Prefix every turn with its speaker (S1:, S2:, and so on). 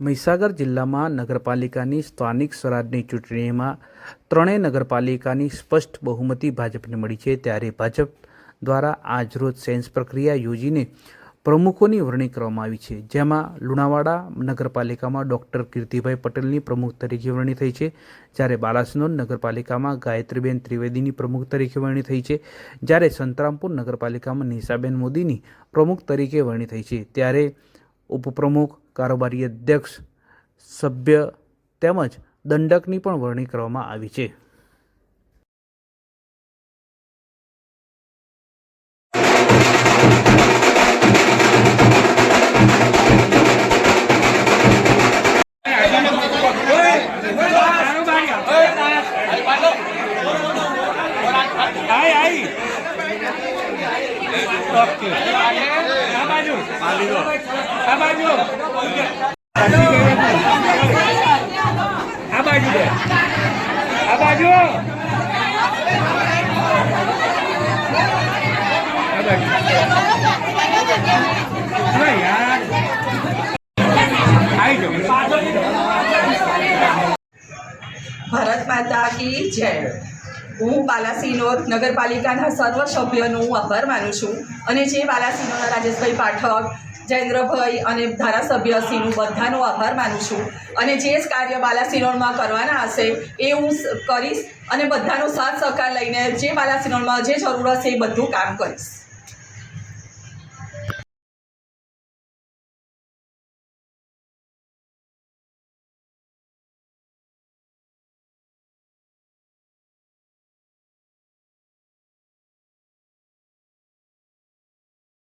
S1: મહીસાગર જિલ્લામાં નગરપાલિકાની સ્થાનિક સ્વરાજની ચૂંટણીમાં ત્રણેય નગરપાલિકાની સ્પષ્ટ બહુમતી ભાજપને મળી છે ત્યારે ભાજપ દ્વારા આજરોજ સેન્સ પ્રક્રિયા યોજીને પ્રમુખોની વરણી કરવામાં આવી છે. જેમાં લુણાવાડા નગરપાલિકામાં ડૉક્ટર કીર્તિભાઈ પટેલની પ્રમુખ તરીકે વરણી થઈ છે, જ્યારે બાલાસિનોર નગરપાલિકામાં ગાયત્રીબેન ત્રિવેદીની પ્રમુખ તરીકે વરણી થઈ છે, જ્યારે સંતરામપુર નગરપાલિકામાં નિશાબેન મોદીની પ્રમુખ તરીકે વરણી થઈ છે. ત્યારે ઉપપ્રમુખ કારોબારી અધ્યક્ષ સભ્ય તેમજ દંડકની પણ વરણી કરવામાં આવી છે.
S2: ઓકે આ બાજુ આ બાજુ આ બાજુ બે આ બાજુ
S3: ભારત માતા કી જય હું બાલાસિનોર નગરપાલિકાના સર્વ સભ્યનો હું આભાર માનું છું અને જે બાલાસિનોરના રાજેશભાઈ પાઠક, જયેન્દ્રભાઈ અને ધારાસભ્ય સિંહનું બધાનો આભાર માનું છું. અને જે જ કાર્ય બાલાસિનોરમાં કરવાના હશે એ હું કરીશ અને બધાનો સાથ સહકાર લઈને જે બાલાસિનોરમાં જે જરૂર હશે એ બધું કામ કરીશ.